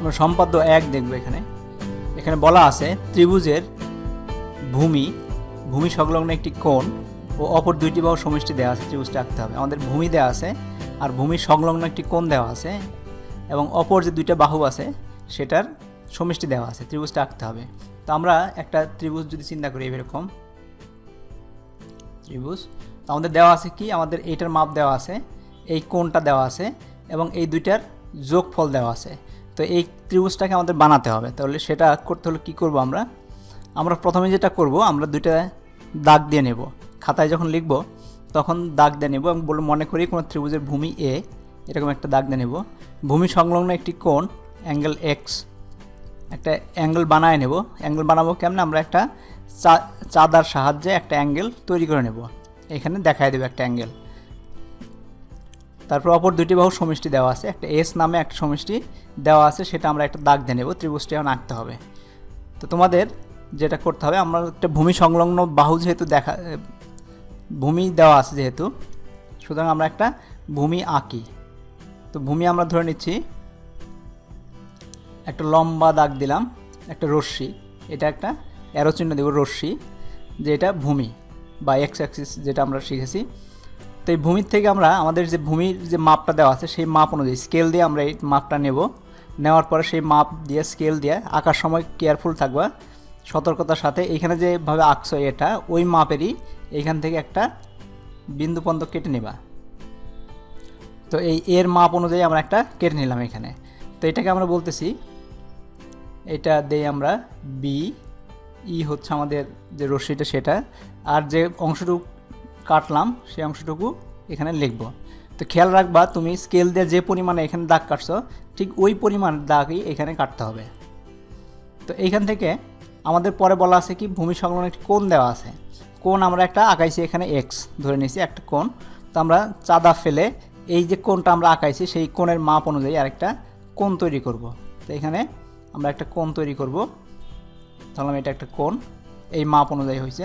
আমরা সম্পাদ্য এক দেখব এখানে। এখানে বলা আছে, ত্রিভুজের ভূমি ভূমি সংলগ্ন একটি কোণ ও অপর দুইটি বাহু সমষ্টি দেওয়া আছে, ত্রিভুজটা আঁকতে হবে। আমাদের ভূমি দেওয়া আছে আর ভূমি সংলগ্ন একটি কোণ দেওয়া আছে এবং অপর যে দুইটা বাহু আছে, সেটার সমষ্টি দেওয়া আছে, ত্রিভুজটা আঁকতে হবে। তো আমরা একটা ত্রিভুজ যদি চিন্তা করি এরকম, ত্রিভুজ, তো আমাদের দেওয়া আছে কি? আমাদের এইটার মাপ দেওয়া আছে, এই কোণটা দেওয়া আছে এবং এই দুইটার যোগফল দেওয়া আছে। তো এই ত্রিভুজটাকে আমাদের বানাতে হবে। তাহলে সেটা করতে হলে কী করব আমরা? আমরা প্রথমে যেটা করব, আমরা দুইটা দাগ দিয়ে নেব। খাতায় যখন লিখব, তখন দাগ দিয়ে নেব এবং বলে মনে করি কোনো ত্রিভুজের ভূমি এ এরকম একটা দাগ দিয়ে নেব। ভূমি সংলগ্ন একটি কোণ অ্যাঙ্গেল এক্স একটা অ্যাঙ্গেল বানায় নেব। অ্যাঙ্গেল বানাবো কেমন? আমরা একটা চাঁদার সাহায্যে একটা অ্যাঙ্গেল তৈরি করে নেব। এখানে দেখায় দেবে একটা অ্যাঙ্গেল তারপর অপর দুটি বাহু সমষ্টি দেওয়া আছে। একটা এস নামে একটা সমষ্টি দেওয়া আছে, সেটা আমরা একটা দাগ দিয়ে নেব ত্রিভুজটি এখন আঁকতে হবে। তো তোমাদের যেটা করতে হবে, আমরা একটা ভূমি সংলগ্ন বাহু যেহেতু দেখা ভূমি দেওয়া আছে যেহেতু, সুতরাং আমরা একটা ভূমি আঁকি। তো ভূমি আমরা ধরে নিচ্ছি, একটা লম্বা দাগ দিলাম, একটা রশ্মি, এটা একটা অ্যারো চিহ্ন দেব রশ্মি যে এটা ভূমি, বা এক্স অ্যাক্সিস যেটা আমরা শিখেছি তো এই ভূমির থেকে আমরা আমাদের যে ভূমির যে মাপটা দেওয়া আছে, সেই মাপ অনুযায়ী স্কেল দিয়ে আমরা এই মাপটা নেব। নেওয়ার পরে সেই মাপ দিয়ে স্কেল দিয়ে আঁকার সময় কেয়ারফুল থাকবা, সতর্কতার সাথে। এখানে যেভাবে আঁকছো এটা, ওই মাপেরই এইখান থেকে একটা বিন্দু কেটে নেবা। তো এই এর মাপ অনুযায়ী আমরা একটা কেটে নিলাম এখানে। তো এটাকে আমরা বলতেছি, এটা দেই আমরা বি ই হচ্ছে আমাদের যে রশ্মিটা, সেটা। আর যে অংশটুকু কাটলাম সেই অংশটুকু এখানে লিখব। তো খেয়াল রাখবা, তুমি স্কেল দিয়ে যে পরিমাণে এখানে দাগ কাটছো, ঠিক ওই পরিমাণ দাগই এখানে কাটতে হবে। তো এইখান থেকে আমাদের পরে বলা আছে কি, ভূমি সংলগ্ন একটি কোণ দেওয়া আছে। কোণ আমরা একটা আঁকাইছি এখানে এক্স ধরে নিয়েছি একটা কোণ। তো আমরা চাঁদা ফেলে এই যে কোণটা আমরা আঁকাইছি, সেই কোণের মাপ অনুযায়ী আরেকটা কোণ তৈরি করব। তো এখানে আমরা একটা কোণ তৈরি করব। ধরলাম এটা একটা কোণ, এই মাপ অনুযায়ী হয়েছে।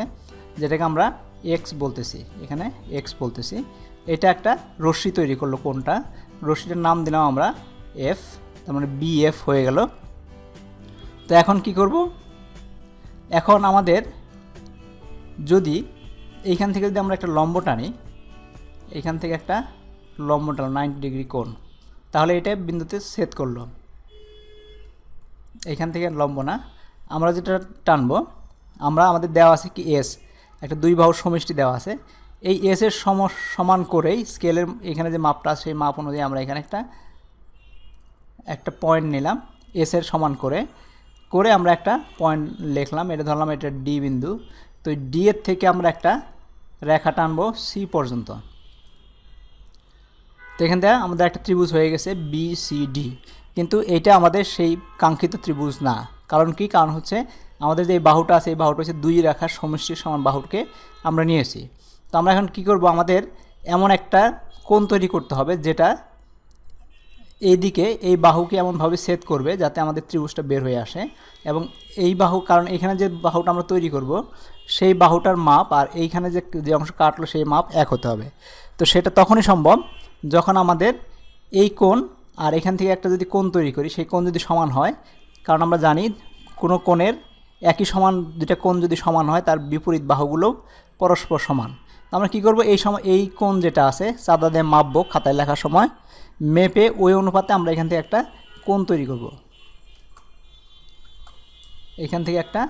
যেটাকে আমরা এক্স বলতেছি, এখানে এক্স বলতেছি। এটা একটা রশ্মি তৈরি করল কোনটা? রশ্মিটার নাম দিলাম আমরা এফ তার মানে বি এফ হয়ে গেল। তো এখন কি করব? এখন আমাদের যদি এইখান থেকে যদি আমরা একটা লম্ব টানি, এইখান থেকে একটা লম্ব টানো নাইনটি ডিগ্রি কোণ, তাহলে এটা বিন্দুতে সেট করল। এইখান থেকে লম্ব না। আমরা যেটা টানবো, আমরা আমাদের দেওয়া আছে কি এস একটা দুই বাহুর সমষ্টি দেওয়া আছে। এই এস এর সম, সমান করেই স্কেলের এখানে যে মাপটা আছে, সেই মাপ অনুযায়ী আমরা এখানে একটা একটা পয়েন্ট নিলাম এস এর সমান করে। করে আমরা একটা পয়েন্ট লিখলাম, এটা ধরলাম এটা ডি বিন্দু। তো ডি এর থেকে আমরা একটা রেখা টানবো সি পর্যন্ত। তো এখান থেকে আমাদের একটা ত্রিভুজ হয়ে গেছে বি সি ডি কিন্তু এটা আমাদের সেই কাঙ্ক্ষিত ত্রিভুজ না। কারণ কি? কারণ হচ্ছে আমাদের যে এই বাহুটা আছে, এই বাহুটা হচ্ছে দুই রেখার সমষ্টির সমান বাহুকে আমরা নিয়েছি। তো আমরা এখন কি করব? আমাদের এমন একটা কোণ তৈরি করতে হবে যেটা এইদিকে এই বাহুকে এমনভাবে সেট করবে যাতে আমাদের ত্রিভুজটা বের হয়ে আসে এবং এই বাহু, কারণ এখানে যে বাহুটা আমরা তৈরি করব, সেই বাহুটার মাপ আর এইখানে যে যে অংশ কাটলো সেই মাপ এক হতে হবে। তো সেটা তখনই সম্ভব যখন আমাদের এই কোণ আর এখান থেকে একটা যদি কোণ তৈরি করি, সেই কোণ যদি সমান হয়, কারণ আমরা জানি কোনো কোণের একই সমান দুটা কোণ যদি সমান হয়, তার বিপরীত বাহুগুলো পরস্পর সমান। আমরা কী করব? এই সময়, এই কোণ যেটা আছে, চাঁদা দিয়ে মাপবো খাতায় লেখার সময়। মেপে ওই অনুপাতে আমরা এখান থেকে একটা কোণ তৈরি করব। এখান থেকে একটা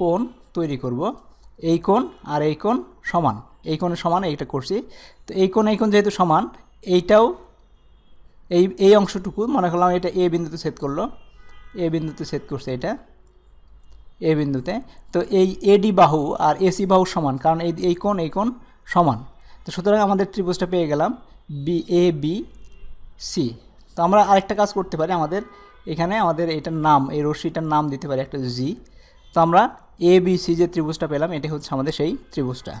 কোণ তৈরি করব। এই কোণ আর এই কোণ সমান। এই কোণের সমান, এইটা করছি। তো এই কোণ এই কোণ যেহেতু সমান, এইটাও এই এই অংশটুকু, মনে করলাম এটা এ বিন্দুতে ছেদ করল, এ বিন্দুতে ছেদ করছে এটা। এ বিন্দুতে। তো এই এডি বাহু আর এসি বাহু সমান, কারণ এই এই কোণ এই কোণ সমান। তো সুতরাং আমাদের ত্রিভুজটা পেয়ে গেলাম বি এ বি সি তো আমরা আরেকটা কাজ করতে পারি আমাদের এখানে, আমাদের এটার নাম, এই রশ্মিটার নাম দিতে পারি একটা জি তো আমরা এ বি সি যে ত্রিভুজটা পেলাম, এটাই হচ্ছে আমাদের সেই ত্রিভুজটা।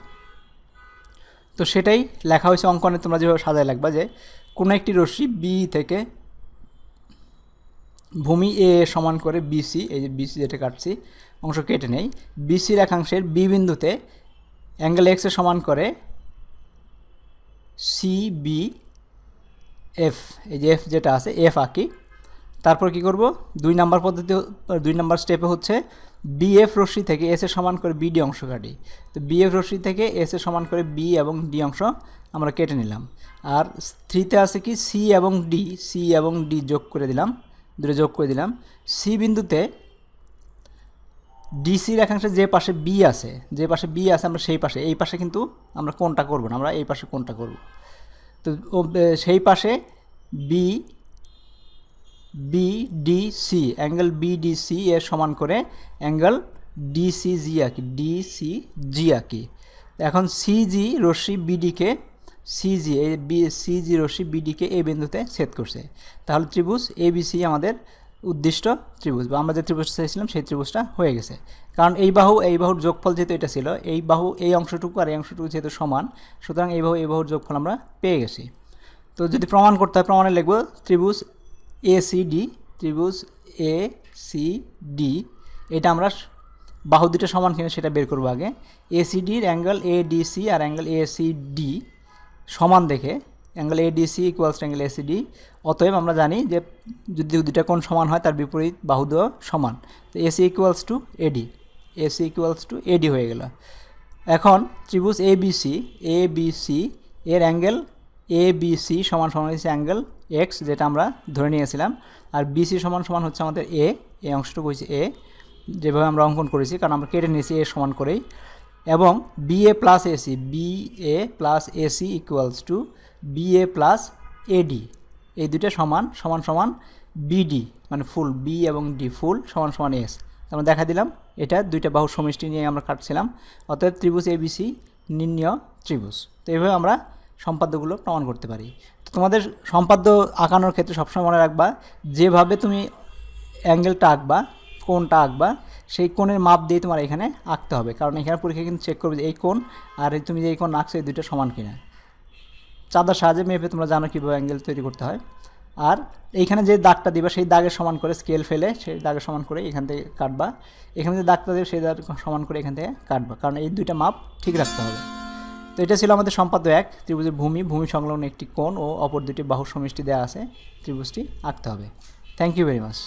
তো সেটাই লেখা হয়েছে অঙ্কনে, তোমরা যেভাবে সাজায় লাগবা যে কোনো একটি রশ্মি বি থেকে ভূমি এ সমান করে বিসি, এই যে বিসি যেটা কাটছি, অংশ কেটে নেই। বিসি রেখাংশের বি বিন্দুতে অ্যাঙ্গেল এক্সের সমান করে সি বি এফ এই যে এফ যেটা আছে এফ আঁকি। তারপর কি করব? দুই নাম্বার পদ্ধতি দুই নাম্বার স্টেপে হচ্ছে বিএফ রশ্মি থেকে এস সমান করে বিডি অংশ কাটি। তো বিএফ রশ্মি থেকে এস সমান করে বি এবং ডি অংশ আমরা কেটে নিলাম। আর থ্রিতে আছে কি সি এবং ডি সি এবং ডি যোগ করে দিলাম। দুটো যোগ করে দিলাম। সি বিন্দুতে ডিসি রেখাংশে যে পাশে বি আছে, যে পাশে বি আছে আমরা সেই পাশে, এই পাশে কিন্তু আমরা কোনটা করব না, আমরা এই পাশে কোনটা করব। তো সেই পাশে B B D C angle B D C এর সমান করে অ্যাঙ্গেল ডি সি জি আঁকি ডি সি জি আঁকি। এখন সিজি রশ্মি বিডিকে সিজি এই বি সিজি রশ্মি বিডিকে এই বিন্দুতে ছেদ করছে। তাহলে ত্রিভুজ এবিসি আমাদের উদ্দিষ্ট ত্রিভুজ, বা আমরা যে ত্রিভুজটা চাইছিলাম সেই ত্রিভুজটা হয়ে গেছে। কারণ এই বাহু, এই বাহুর যোগফল যেহেতু এটা ছিল, এই বাহু এই অংশটুকু আর এই অংশটুকু যেহেতু সমান, সুতরাং এই বাহু, এই বাহুর যোগফল আমরা পেয়ে গেছি। তো যদি প্রমাণ করতে হয়, প্রমাণে লিখব ত্রিভুজ এ সি ডি ত্রিভুজ এ সি ডি এটা আমরা স- বাহু দুটো সমান কিনা সেটা বের করব আগে। এ সি ডির অ্যাঙ্গেল এ ডি সি আর অ্যাঙ্গেল এ সি ডি সমান দেখে angle A D C equals angle A C D অতএব আমরা জানি যে যদি দুটা কোণ সমান হয় তার বিপরীত বাহু সমান। তো AC equals to AD AC equals to AD হয়ে গেল। এখন ত্রিভুজ A B C A B C এর অ্যাঙ্গেল এ বি সি সমান সমান হচ্ছে অ্যাঙ্গেল এক্স যেটা আমরা ধরে নিয়েছিলাম। আর বিসি সমান সমান হচ্ছে আমাদের এ এই অংশটুকু হচ্ছে এ যেভাবে আমরা অঙ্কন করেছি, কারণ আমরা কেটে নিয়েছি এ সমান করেই। এবং B A plus AC B A plus AC equals to B A plus AD এই দুটো সমান সমান সমান বিডি মানে ফুল বি এবং ডি ফুল সমান সমান এস আমরা দেখা দিলাম, এটা দুইটা বাহু সমষ্টি নিয়ে আমরা কাটছিলাম, অতএব ত্রিভুজ এবিসি নির্ণয় ত্রিভুজ। তো এইভাবে আমরা সম্পাদ্যগুলো প্রমাণ করতে পারি। তো তোমাদের সম্পাদ্য আঁকানোর ক্ষেত্রে সবসময় মনে রাখবা, যেভাবে তুমি অ্যাঙ্গেলটা আঁকবা কোনটা আঁকবা সেই কোণের মাপ দিয়ে তোমার এখানে আঁকতে হবে। কারণ এখানে পরীক্ষা কিন্তু চেক করবে যে এই কোণ আর তুমি যে এই কোণ আঁকছো, এই দুটো সমান কিনা। চাঁদার সাহায্যে মেপে তোমরা জানো কীভাবে অ্যাঙ্গেল তৈরি করতে হয়। আর এইখানে যে দাগটা দিবা, সেই দাগের সমান করে স্কেল ফেলে, সেই দাগের সমান করে এখান থেকে কাটবা। এখানে যে দাগটা দেবে, সেই দাগ সমান করে এখান থেকে কাটবা। কারণ এই দুইটা মাপ ঠিক রাখতে হবে। তো এটা ছিল আমাদের সম্পাদ্য এক, ত্রিভুজের ভূমি ভূমি সংলগ্ন একটি কোণ ও অপর দুটি বাহু সমষ্টি দেওয়া আছে, ত্রিভুজটি আঁকতে হবে। Thank you very much